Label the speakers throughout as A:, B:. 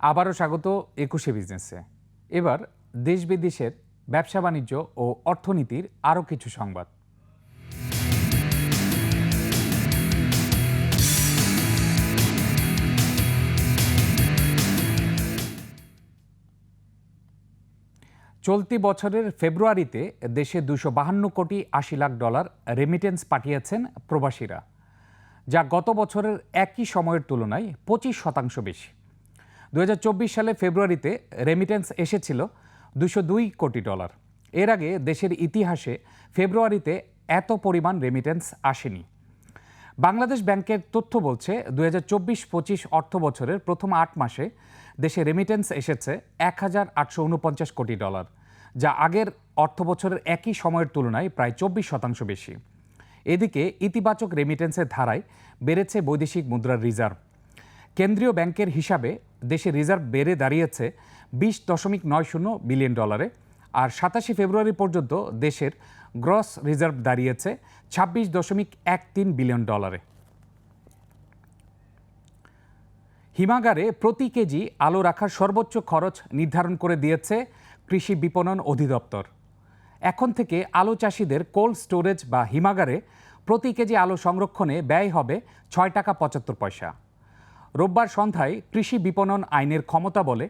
A: আবারও স্বাগত একুশে বিজনেসে। এবার দেশ বিদেশের ব্যবসা বাণিজ্য ও অর্থনীতির আরও কিছু সংবাদ। চলতি বছরের ফেব্রুয়ারিতে দেশে দুশো বাহান্ন কোটি আশি লাখ ডলার রেমিটেন্স পাঠিয়েছেন প্রবাসীরা, যা গত বছরের একই সময়ের তুলনায় পঁচিশ শতাংশ বেশি। দু হাজার চব্বিশ সালে ফেব্রুয়ারিতে রেমিটেন্স এসেছিল দুশো দুই কোটি ডলার। এর আগে দেশের ইতিহাসে ফেব্রুয়ারিতে এত পরিমাণ রেমিটেন্স আসেনি। বাংলাদেশ ব্যাংকের তথ্য বলছে দু হাজার চব্বিশ পঁচিশ অর্থ বছরের প্রথম আট মাসে দেশে রেমিটেন্স এসেছে এক হাজার আটশো উনপঞ্চাশ কোটি ডলার, যা আগের অর্থ বছরের একই সময়ের তুলনায় প্রায় চব্বিশ শতাংশ বেশি। এদিকে ইতিবাচক রেমিটেন্সের ধারায় বেড়েছে বৈদেশিক মুদ্রার রিজার্ভ কেন্দ্রীয় ব্যাংকের হিসাবে দেশে রিজার্ভ বেড়ে দাঁড়িয়েছে বিশ দশমিক নয় শূন্য বিলিয়ন ডলারে। আর সাতাশে ফেব্রুয়ারি পর্যন্ত দেশের গ্রস রিজার্ভ দাঁড়িয়েছে ছাব্বিশ দশমিক এক তিন বিলিয়ন ডলারে। হিমাগারে প্রতি কেজি আলু রাখার সর্বোচ্চ খরচ নির্ধারণ করে দিয়েছে কৃষি বিপণন অধিদপ্তর। এখন থেকে আলু চাষিদের কোল্ড স্টোরেজ বা হিমাগারে প্রতি কেজি আলু সংরক্ষণে ব্যয় হবে ছয় টাকা পঁচাত্তর পয়সা। রোববার সন্ধ্যায় কৃষি বিপণন আইনের ক্ষমতা বলে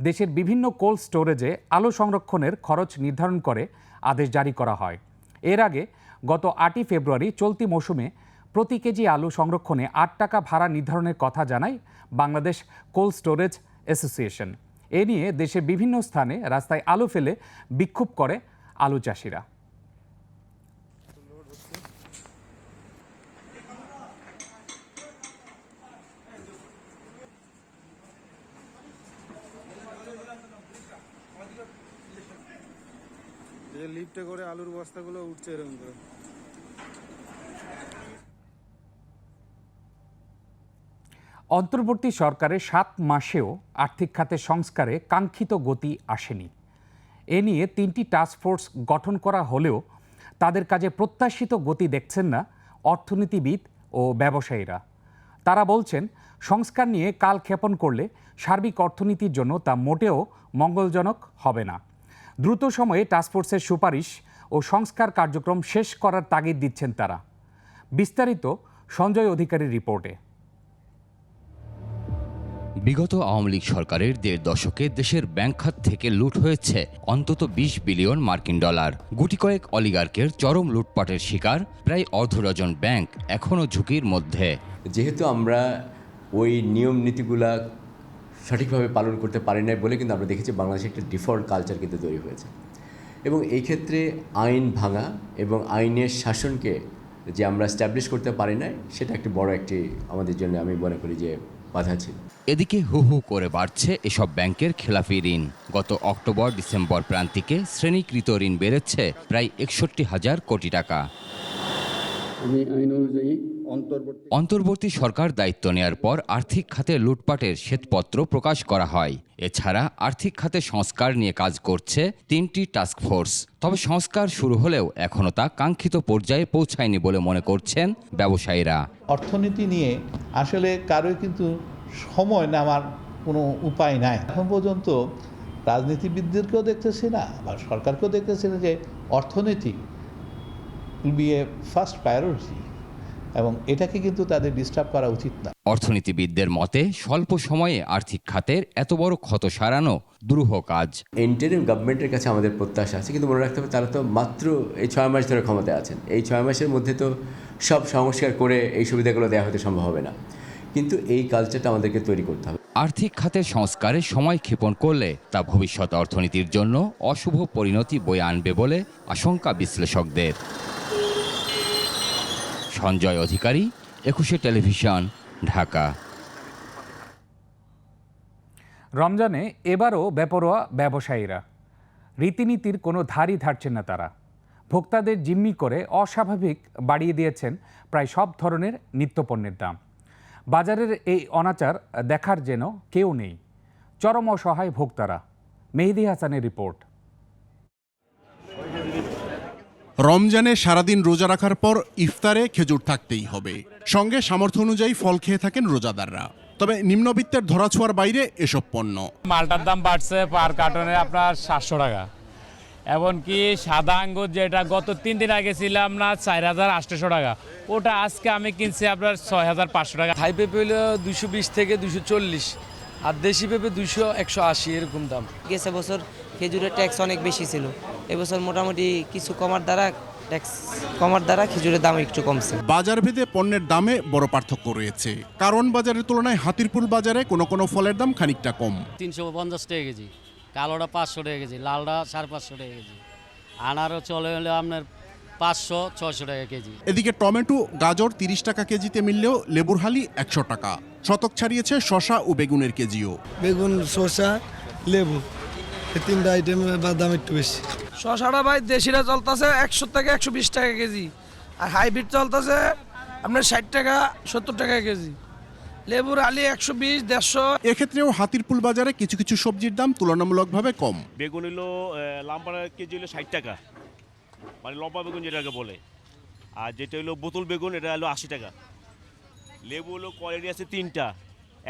A: দেশের বিভিন্ন কোল্ড স্টোরেজে আলু সংরক্ষণের খরচ নির্ধারণ করে আদেশ জারি করা হয়। এর আগে গত আটই ফেব্রুয়ারি চলতি মৌসুমে প্রতি কেজি আলু সংরক্ষণে আট টাকা ভাড়া নির্ধারণের কথা জানায় বাংলাদেশ কোল্ড স্টোরেজ অ্যাসোসিয়েশন। এ নিয়ে দেশের বিভিন্ন স্থানে রাস্তায় আলু ফেলে বিক্ষোভ করে আলু চাষিরা।
B: যে লিফটে করে আলুর বস্তাগুলো উঠছে এরকম করে।
A: অন্তর্বর্তী সরকারের সাত মাসেও আর্থিক খাতে সংস্কারে কাঙ্ক্ষিত গতি আসেনি। এ নিয়ে তিনটি টাস্কফোর্স গঠন করা হলেও তাদের কাজে প্রত্যাশিত গতি দেখছেন না অর্থনীতিবিদ ও ব্যবসায়ীরা। তারা বলছেন, সংস্কার নিয়ে কাল ক্ষেপণ করলে সার্বিক অর্থনীতির জন্য তা মোটেও মঙ্গলজনক হবে না। দ্রুত সময়ে টাস্কফোর্সের সুপারিশ ও সংস্কার কার্যক্রম শেষ করার তাগিদ দিচ্ছেন তারা। বিস্তারিত সঞ্জয় অধিকারীর রিপোর্টে।
C: বিগত আওয়ামী লীগ সরকারের দেড় দশকে দেশের ব্যাংক খাত থেকে লুট হয়েছে অন্তত ২০ বিলিয়ন মার্কিন ডলার। গুটি কয়েক অলিগার্কের চরম লুটপাটের শিকার প্রায় অর্ধ ডজন ব্যাংক এখনও ঝুঁকির মধ্যে।
D: যেহেতু আমরা ওই নিয়ম নীতিগুলা সঠিকভাবে পালন করতে পারি নাই বলে কিন্তু আমরা দেখেছি বাংলাদেশে একটা ডিফল্ট কালচার কিন্তু তৈরি হয়েছে। এবং এই ক্ষেত্রে আইন ভাঙা এবং আইনের শাসনকে যে আমরা স্ট্যাবলিশ করতে পারি নাই সেটা একটি বড় একটি আমাদের জন্য আমি মনে করি যে বাধা ছিল।
C: এদিকে হু হু করে বাড়ছে এসব ব্যাংকের খেলাফি ঋণ। গত অক্টোবর ডিসেম্বর প্রান্তিকে শ্রেণীকৃত ঋণ বেড়েছে প্রায় একষট্টি হাজার কোটি টাকা।
E: আমি আইন অনুযায়ী অন্তর্বর্তী
C: সরকার দায়িত্ব নেয়ার পর আর্থিক খাতে লুটপাটের শ্বেতপত্র প্রকাশ করা হয়। এছাড়া আর্থিক খাতে সংস্কার নিয়ে কাজ করছে তিনটি টাস্কফোর্স তবে সংস্কার শুরু হলেও এখনও তা কাঙ্ক্ষিত পর্যায়ে পৌঁছায়নি বলে মনে করছেন ব্যবসায়ীরা।
F: অর্থনীতি নিয়ে আসলে কারোই কিন্তু সময় নেওয়ার কোনো উপায় নাই। এখন পর্যন্ত রাজনীতিবিদদেরকেও দেখতেছি না বা সরকারকেও দেখতেছি না যে অর্থনীতি will be a first priority এবং এটাকে কিন্তু তাদের ডিস্টার্ব করা উচিত না।
C: অর্থনীতিবিদদের মতে স্বল্প সময়ে আর্থিক খাতের এত বড় ক্ষত সারানো দুরূহ কাজ।
D: ইন্টারিম গভর্নমেন্টের কাছে আমাদের প্রত্যাশা আছে কিন্তু মনে রাখতে হবে তারা তো মাত্র এই ছয় মাস ধরে ক্ষমতায় আছেন। এই ছয় মাসের মধ্যে তো সব সংস্কার করে এই সুবিধাগুলো দেওয়া হতে সম্ভব হবে না। কিন্তু এই কালচারটা আমাদেরকে তৈরি করতে হবে।
C: আর্থিক খাতের সংস্কারে সময় ক্ষেপণ করলে তা ভবিষ্যৎ অর্থনীতির জন্য অশুভ পরিণতি বয়ে আনবে বলে আশঙ্কা বিশ্লেষকদের। সঞ্জয় অধিকারী, একুশে টেলিভিশন, ঢাকা।
A: রমজানে এবারও বেপরোয়া ব্যবসায়ীরা। রীতিনীতির কোনো ধারই ধারছেন না তারা। ভোক্তাদের জিম্মি করে অস্বাভাবিক বাড়িয়ে দিয়েছেন প্রায় সব ধরনের নিত্যপণ্যের দাম। বাজারের এই অনাচার দেখার যেন কেউ নেই। চরম অসহায় ভোক্তারা। মেহেদি হাসানের রিপোর্ট।
G: রমজানে সারাদিন রোজা রাখার পর ইফতারে খেজুর থাকতেই হবে। সঙ্গে সামর্থ্য অনুযায়ী ফল খেয়ে থাকেন রোজাদাররা। তবে নিম্নবিত্তের ধরাছোঁয়ার বাইরে এসব পণ্য।
H: মালটার দাম বাড়ছে পার কার্টনে আপনার সাতশো টাকা। এমনকি সাদা আঙ্গুর যেটা গত তিন দিন আগে ছিলাম না চার হাজার আটশোশো টাকা। ওটা আজকে আমি কিনছি আপনার ছয় হাজার পাঁচশো টাকা।
I: হাই পেঁপে হলো দুশো বিশ থেকে দুশো চল্লিশ আর দেশি পেঁপে দুশো একশো আশি এরকম দাম।
J: গেছে বছর খেজুরের ট্যাক্স অনেক বেশি ছিল। এবছর মোটামুটি কিছু কমার দ্বারা ট্যাক্স কমার দ্বারা খেজুরের দাম একটু কমছে।
G: বাজার ভেদে পণ্যের দামে বড় পার্থক্য রয়েছে। কারণ বাজারের তুলনায় হাতিরপুল বাজারে কোনো কোনো ফলের দাম খানিকটা কম।
H: তিনশো পঞ্চাশ টাকা কেজি কালোটা পাঁচশো টাকা কেজি লালটা সাড়ে পাঁচশো টাকা কেজি আনারও চলে হলে আপনার পাঁচশো ছশো টাকা কেজি।
G: এদিকে টমেটো গাজর তিরিশ টাকা কেজিতে মিললেও লেবুর হালি একশো টাকা। শতক ছাড়িয়েছে শশা ও বেগুনের কেজিও।
B: বেগুন শসা লেবু। এই তিনটা আইটেমের দাম একটু বেশি।
I: শশাটা ভাই দেশিরা চলতেছে একশো থেকে একশো বিশ টাকা কেজি। আর হাইব্রিড চলতেছে আপনার ষাট টাকা সত্তর টাকা কেজি। লেবুর আলি একশো বিশ দেড়শো।
G: এক্ষেত্রেও হাতিরপুল বাজারে কিছু কিছু সবজির দাম তুলনামূলকভাবে কম।
K: বেগুন হলো লাম্বার কেজি হলো ষাট টাকা। মানে লম্বা বেগুন যেটাকে বলে। আর যেটা হলো বোতল বেগুন এটা হলো আশি টাকা। লেবু হলো কোয়ালিটি আছে তিনটা।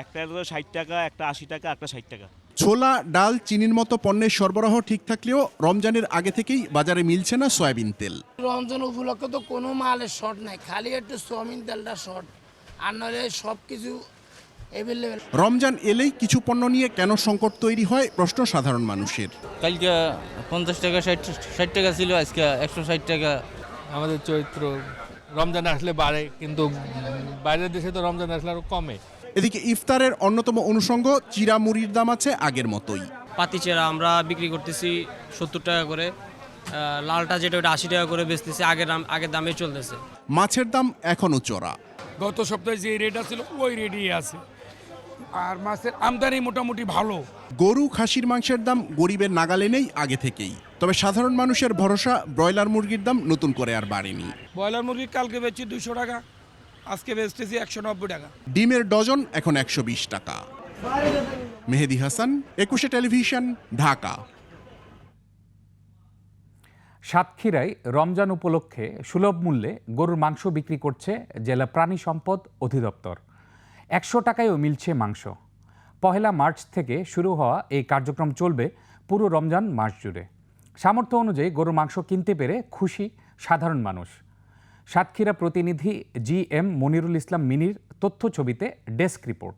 K: একটা হলো ষাট টাকা একটা আশি টাকা একটা ষাট টাকা।
G: ছোলা ডাল চিনির মতো পণ্যের সরবরাহ ঠিক থাকলেও রমজানের আগে থেকেই বাজারে মিলছে না সয়াবিন তেল।
I: রমজান উপলক্ষে তো কোনো মালের শর্ট নাই খালি একটু সোয়াবিন তেলটা শর্ট। আর নইলে সব কিছু অ্যাভেলেবেল
G: রমজান এলেই কিছু পণ্য নিয়ে কেন সংকট তৈরি হয় প্রশ্ন সাধারণ মানুষের।
H: কালকে পঞ্চাশ টাকা ষাট ষাট টাকা ছিল আজকে একশো ষাট টাকা।
L: আমাদের চৈত্র রমজান আসলে বাড়ে কিন্তু বাইরের দেশে তো রমজান আসলে আরও কমে।
G: এদিকে ইফতারের অন্যতম অনুষঙ্গ চিরা মুড়ির দাম আছে আগের মতোই।
J: পাতিচেরা আমরা বিক্রি করতেছি সত্তর টাকা করে। লালটা যেটা ওটা আশি টাকা করে বেচতেছি আগের দাম আগের দামে চলতেছে।
G: মাছের দাম এখনও চড়া।
I: গত সপ্তাহে যে রেট ছিল ওই রেটই আছে। আর মাছের আমদানি মোটামুটি ভালো।
G: গরু খাসির মাংসের দাম গরিবের নাগালে নেই আগে থেকেই। তবে সাধারণ মানুষের ভরসা ব্রয়লার মুরগির দাম নতুন করে আর বাড়েনি।
I: ব্রয়লার মুরগি কালকে বেচি দুশো টাকা। আজকে বেচতেছি একশো নব্বই টাকা।
G: ডিমের ডজন এখন একশো বিশ টাকা। মেহেদি হাসান একুশে টেলিভিশন ঢাকা।
A: সাতক্ষীরায় রমজান উপলক্ষে সুলভ মূল্যে গরুর মাংস বিক্রি করছে জেলা প্রাণী সম্পদ অধিদপ্তর। একশো টাকায়ও মিলছে মাংস। পহেলা মার্চ থেকে শুরু হওয়া এই কার্যক্রম চলবে পুরো রমজান মাস জুড়ে। সামর্থ্য অনুযায়ী গরুর মাংস কিনতে পেরে খুশি সাধারণ মানুষ। সাতক্ষীরা প্রতিনিধি জি এম মনিরুল ইসলাম মিনির তথ্য ছবিতে ডেস্ক রিপোর্ট।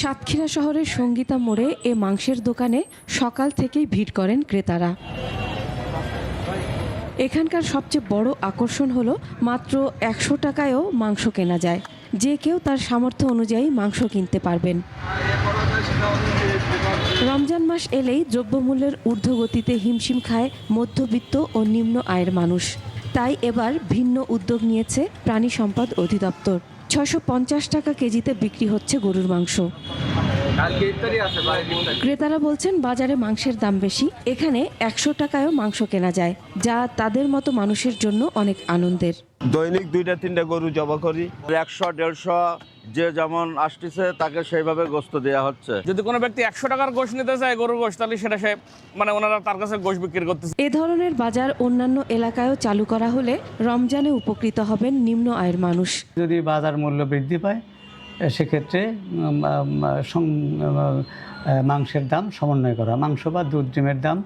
M: সাতক্ষীরা শহরের সঙ্গীতা মোড়ে এ মাংসের দোকানে সকাল থেকেই ভিড় করেন ক্রেতারা। এখানকার সবচেয়ে বড় আকর্ষণ হলো মাত্র একশো টাকায়ও মাংস কেনা যায়। যে কেউ তার সামর্থ্য অনুযায়ী মাংস কিনতে পারবেন। রমজান মাস এলেই দ্রব্যমূল্যের ঊর্ধ্বগতিতে হিমশিম খায় মধ্যবিত্ত ও নিম্ন আয়ের মানুষ। তাই এবার ভিন্ন উদ্যোগ নিয়েছে প্রাণী সম্পদ অধিদপ্তর। ছশো টাকা কেজিতে বিক্রি হচ্ছে গরুর মাংস। ক্রেতারা বলছেন বাজারে মাংসের দাম বেশি। এখানে একশো টাকায়ও মাংস কেনা যায় যা তাদের মতো মানুষের জন্য অনেক আনন্দের।
K: দৈনিক দুইটা তিনটা গরু জবা করি একশো দেড়শো যে যেমন আসতেছে তাকে সেইভাবে গোস্ত দেওয়া হচ্ছে।
H: যদি কোনো ব্যক্তি একশো টাকার গোশ নিতে চায় গরুর গোশ তাহলে সেটা সে মানে ওনারা তার কাছে গোশ বিক্রি করতেছে।
M: এ ধরনের বাজার অন্যান্য এলাকায়ও চালু করা হলে রমজানে উপকৃত হবেন নিম্ন আয়ের মানুষ।
J: যদি বাজার মূল্য বৃদ্ধি পায় সেক্ষেত্রে মাংসের দাম সমন্বয় করা। মাংস বা দুধ ডিমের দাম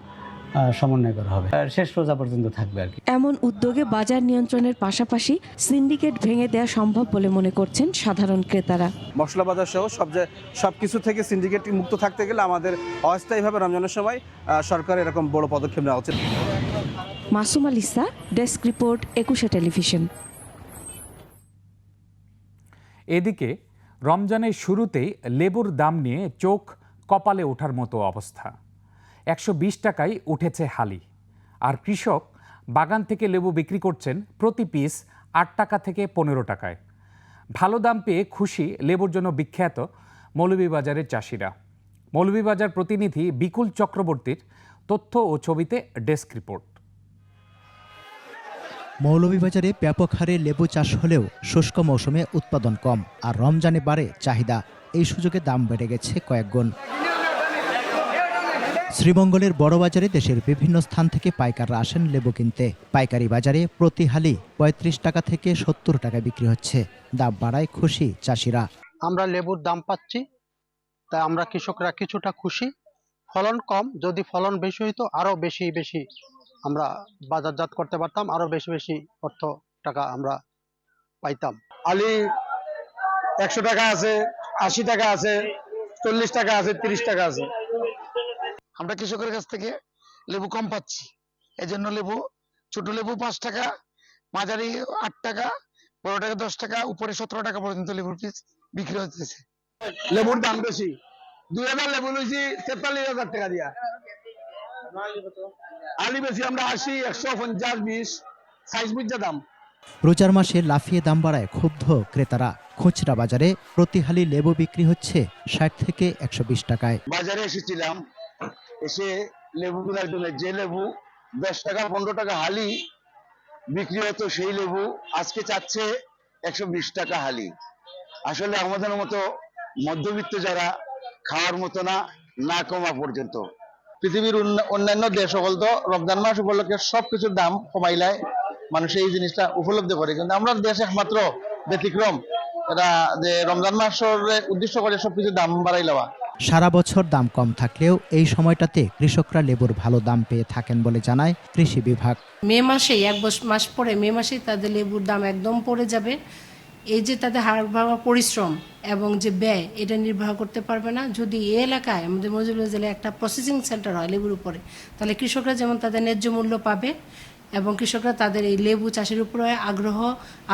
J: সমন্বয় করা হবে। শেষ রোজা পর্যন্ত থাকবে আর কি।
M: এমন উদ্যোগে বাজার নিয়ন্ত্রণের পাশাপাশি সিন্ডিকেট ভেঙে দেওয়া সম্ভব বলে মনে করছেন সাধারণ ক্রেতারা।
B: মশলা বাজার সহ সব যে সব কিছু থেকে সিন্ডিকেট মুক্ত থাকতে গেলে আমাদের অস্থায়ীভাবে রমজানের সময় সরকার এরকম বড় পদক্ষেপ নেওয়া উচিত।
M: Masum Alisa desk report Ekushey television.
A: এদিকে রমজানের শুরুতেই লেবুর দাম নিয়ে চোখ কপালে ওঠার মতো অবস্থা। একশো বিশ টাকায় উঠেছে হালি। আর কৃষক বাগান থেকে লেবু বিক্রি করছেন প্রতি পিস আট টাকা থেকে পনেরো টাকায়। ভালো দাম পেয়ে খুশি লেবুর জন্য বিখ্যাত মৌলভীবাজারের চাষিরা। মৌলভীবাজার প্রতিনিধি বিকুল চক্রবর্তীর তথ্য ও ছবিতে ডেস্ক রিপোর্ট।
J: মৌলভীবাজারে ব্যাপক হারে লেবু চাষ হলেও শুষ্ক মৌসুমে উৎপাদন কম আর রমজানে বাড়ে চাহিদা। এই সুযোগে দাম বেড়ে গেছে কয়েক গুণ।
N: শ্রীমঙ্গলের বড় বাজারে দেশের বিভিন্ন স্থান থেকে পাইকাররা আসেন লেবু কিনতে। পাইকারি বাজারে প্রতি হালি পঁয়ত্রিশ টাকা থেকে সত্তর টাকা বিক্রি হচ্ছে। দাম বাড়ায় খুশি চাষিরা।
O: আমরা লেবুর দাম পাচ্ছি, তাই আমরা কৃষকরা কিছুটা খুশি। ফলন কম, যদি ফলন বেশি হইতো আরও বেশি বেশি আমরা বাজারজাত করতে পারতাম, আরও বেশি বেশি অর্থ টাকা আমরা পাইতাম।
I: আলি একশো টাকা আছে, আশি টাকা আছে, চল্লিশ টাকা আছে, তিরিশ টাকা আছে। আমরা কৃষকের কাছ থেকে লেবু কম পাচ্ছি। এই জন্য লেবু, ছোট লেবু পাঁচ টাকা, মাঝারি আট টাকা, বড় টাকা দশ টাকা, উপরে সতেরো টাকা পর্যন্ত লেবুর পিস বিক্রি হতেছে লেবুর দাম বেশি। দুই হাজার লেবু লইছি, তেতাল্লিশ হাজার টাকা দিয়া। আলি বেশি আমরা আশি একশো পঞ্চাশ বিশ সাইজ বুঝা দাম।
N: রোজার মাসে লাফিয়ে দাম বাড়ায় ক্ষুব্ধ ক্রেতারা। খুচরা বাজারে প্রতি হালি লেবু বিক্রি হচ্ছে ষাট থেকে একশো বিশ টাকায়।
I: বাজারে এসেছিলাম এসে লেবু কেনার জন্য যে লেবু দশ টাকা পনেরো টাকা হালি বিক্রি হতো সেই লেবু আজকে চাচ্ছে একশো বিশ টাকা হালি। আসলে আমাদের মতো মধ্যবিত্ত যারা খাওয়ার মতো না না কমা পর্যন্ত। পৃথিবীর অন্য- অন্যান্য দেশ সকল তো রমজান মাস উপলক্ষে সবকিছুর দাম কমাইলায় মানুষ এই জিনিসটা উপলব্ধি করে। কিন্তু আমরা দেশ একমাত্র ব্যতিক্রম এরা যে রমজান মাসের উদ্দেশ্য করে সবকিছু দাম বাড়াই লওয়া।
N: সারা বছর দাম কম থাকলেও এই সময়টাতে কৃষকরা লেবুর ভালো দাম পেয়ে থাকেন বলে জানায় কৃষি বিভাগ।
P: মে মাসে এক মাস পরে মে মাসেই তাদের লেবুর দাম একদম পড়ে যাবে। এই যে তাদের হাড় ভাঙা পরিশ্রম এবং যে ব্যয়, এটা নির্বাহ করতে পারবে না। যদি এই এলাকায় আমাদের মজুরুল জেলায় একটা প্রসেসিং সেন্টার হয় লেবুর উপরে, তাহলে কৃষকরা যেমন তাদের ন্যায্য মূল্য পাবে এবং কৃষকরা তাদের এই লেবু চাষের উপরে আগ্রহ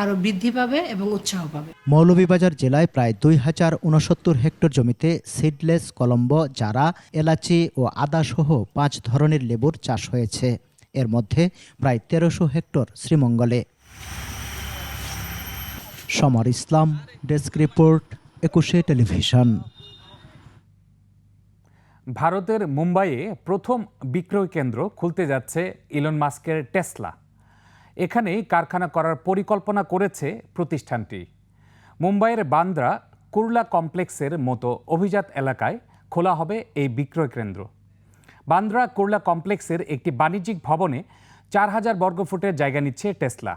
P: আরও বৃদ্ধি পাবে এবং উৎসাহ পাবে।
N: মৌলভীবাজার জেলায় প্রায় দুই হাজার উনসত্তর হেক্টর জমিতে সিডলেস কলম্বো জারা এলাচি ও আদা সহ পাঁচ ধরনের লেবুর চাষ হয়েছে। এর মধ্যে প্রায় তেরোশো হেক্টর শ্রীমঙ্গলে। Samar Islam, desk report, Ekushey television.
A: ভারতের মুম্বাইয়ে প্রথম বিক্রয় কেন্দ্র খুলতে যাচ্ছে ইলন মাস্কের টেসলা। এখানেই কারখানা করার পরিকল্পনা করেছে প্রতিষ্ঠানটি। মুম্বাইয়ের বান্দ্রা কুরলা কমপ্লেক্সের মতো অভিজাত এলাকায় খোলা হবে এই বিক্রয় কেন্দ্র। বান্দ্রা কুরলা কমপ্লেক্সের একটি বাণিজ্যিক ভবনে চার হাজার বর্গফুটের জায়গা নিচ্ছে টেসলা।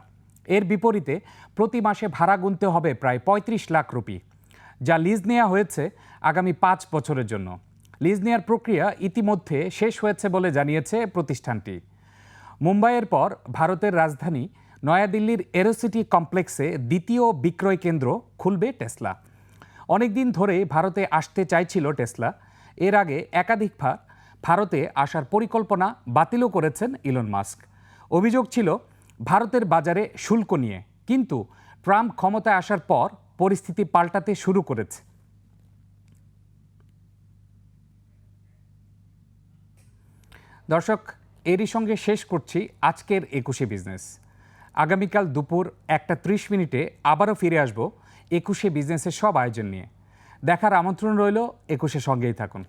A: এর বিপরীতে প্রতি মাসে ভাড়া গুনতে হবে প্রায় পঁয়ত্রিশ লাখ রুপি, যা লিজ নেওয়া হয়েছে আগামী পাঁচ বছরের জন্য। লিজ নেওয়ার প্রক্রিয়া ইতিমধ্যে শেষ হয়েছে বলে জানিয়েছে প্রতিষ্ঠানটি। মুম্বাইয়ের পর ভারতের রাজধানী নয়াদিল্লির এরোসিটি কমপ্লেক্সে দ্বিতীয় বিক্রয় কেন্দ্র খুলবে টেসলা। অনেকদিন ধরে ভারতে আসতে চাইছিল টেসলা। এর আগে একাধিকবার ভারতে আসার পরিকল্পনা বাতিলও করেছেন ইলন মাস্ক। অভিযোগ ছিল ভারতের বাজারে শুল্ক নিয়ে। কিন্তু ট্রাম্প ক্ষমতায় আসার পর পরিস্থিতি পাল্টাতে শুরু করেছে। দর্শক, এরই সঙ্গে শেষ করছি আজকের একুশে বিজনেস। আগামীকাল দুপুর একটা ত্রিশ মিনিটে আবারও ফিরে আসব একুশে বিজনেসের সব আয়োজন নিয়ে। দেখার আমন্ত্রণ রইল একুশে সঙ্গেই থাকুন।